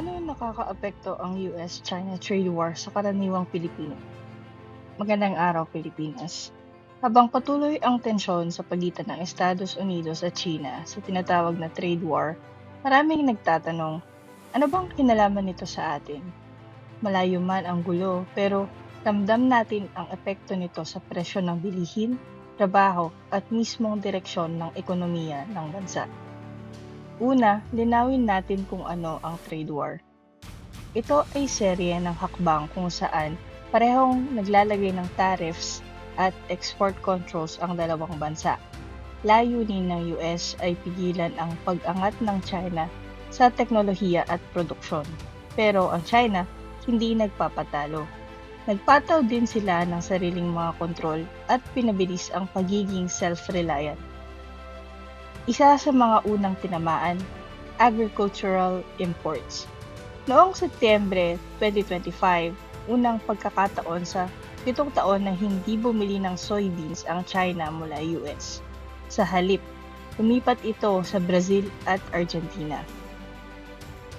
Paano nakakaapekto ang US-China trade war sa karaniwang Pilipino? Magandang araw, Pilipinas. Habang patuloy ang tensyon sa pagitan ng Estados Unidos at China sa tinatawag na trade war, maraming nagtatanong, ano bang kinalaman nito sa atin? Malayo man ang gulo, pero ramdam natin ang epekto nito sa presyo ng bilihin, trabaho at mismong direksyon ng ekonomiya ng bansa. Una, linawin natin kung ano ang trade war. Ito ay serye ng hakbang kung saan parehong naglalagay ng tariffs at export controls ang dalawang bansa. Layunin ng US ay pigilan ang pag-angat ng China sa teknolohiya at produksyon. Pero ang China hindi nagpapatalo. Nagpataw din sila ng sariling mga kontrol at pinabilis ang pagiging self-reliant. Isa sa mga unang tinamaan, agricultural imports. Noong Setyembre 2025, unang pagkakataon sa pitong taon na hindi bumili ng soybeans ang China mula US. Sa halip, lumipat ito sa Brazil at Argentina.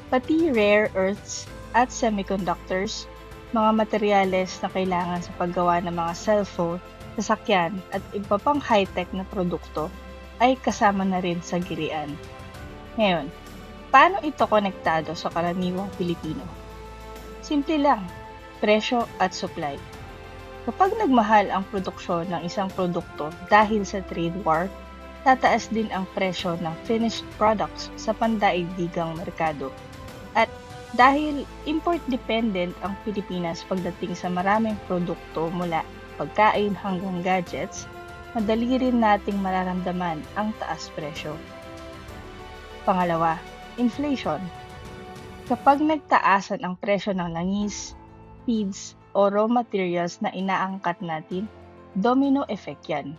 Pati rare earths at semiconductors, mga materyales na kailangan sa paggawa ng mga cellphone, sasakyan at iba pang high-tech na produkto ay kasama na rin sa girian. Ngayon, paano ito konektado sa karaniwang Pilipino? Simple lang, presyo at supply. Kapag nagmahal ang produksyon ng isang produkto dahil sa trade war, tataas din ang presyo ng finished products sa pandaigdigang merkado. At dahil import-dependent ang Pilipinas pagdating sa maraming produkto mula pagkain hanggang gadgets, madali rin nating mararamdaman ang taas presyo. Pangalawa, inflation. Kapag nagtaasan ang presyo ng langis, feeds, o raw materials na inaangkat natin, domino effect yan.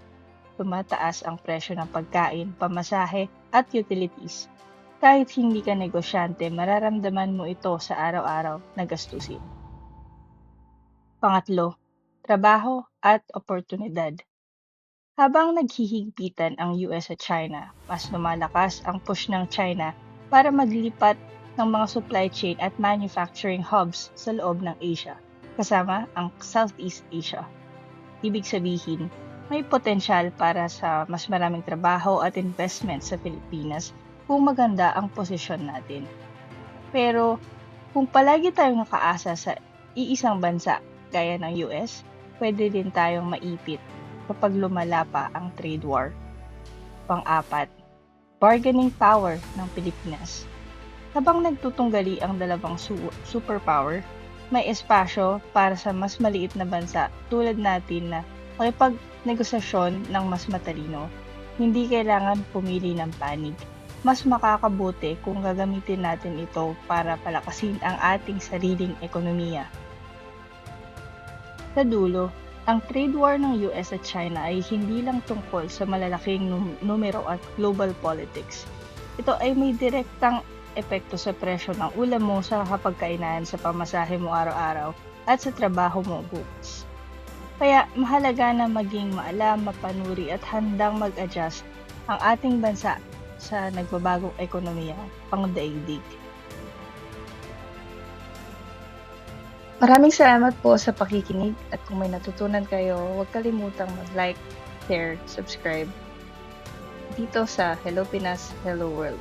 Tumataas ang presyo ng pagkain, pamasahe, at utilities. Kahit hindi ka negosyante, mararamdaman mo ito sa araw-araw na gastusin. Pangatlo, trabaho at oportunidad. Habang naghihigpitan ang US at China, mas lumalakas ang push ng China para maglipat ng mga supply chain at manufacturing hubs sa loob ng Asia, kasama ang Southeast Asia. Ibig sabihin, may potensyal para sa mas maraming trabaho at investment sa Pilipinas kung maganda ang posisyon natin. Pero kung palagi tayong nakaasa sa iisang bansa gaya ng US, pwede din tayong maipit kapag lumala pa ang trade war. Pang-apat, bargaining power ng Pilipinas. Habang nagtutunggali ang dalawang su- superpower, may espasyo para sa mas maliit na bansa tulad natin na makipag-negosasyon ng mas matalino. Hindi kailangan pumili ng panig. Mas makakabuti kung gagamitin natin ito para palakasin ang ating sariling ekonomiya. Sa dulo, ang trade war ng US at China ay hindi lang tungkol sa malalaking num- numero at global politics. Ito ay may direktang epekto sa presyo ng ulam mo sa kapagkainan sa pamasahe mo araw-araw at sa trabaho mo bukas. Kaya mahalaga na maging maalam, mapanuri at handang mag-adjust ang ating bansa sa nagbabagong ekonomiya pangdaigdig. Maraming salamat po sa pakikinig at kung may natutunan kayo, huwag kalimutang mag-like, share, subscribe dito sa Hello Pinas, Hello World.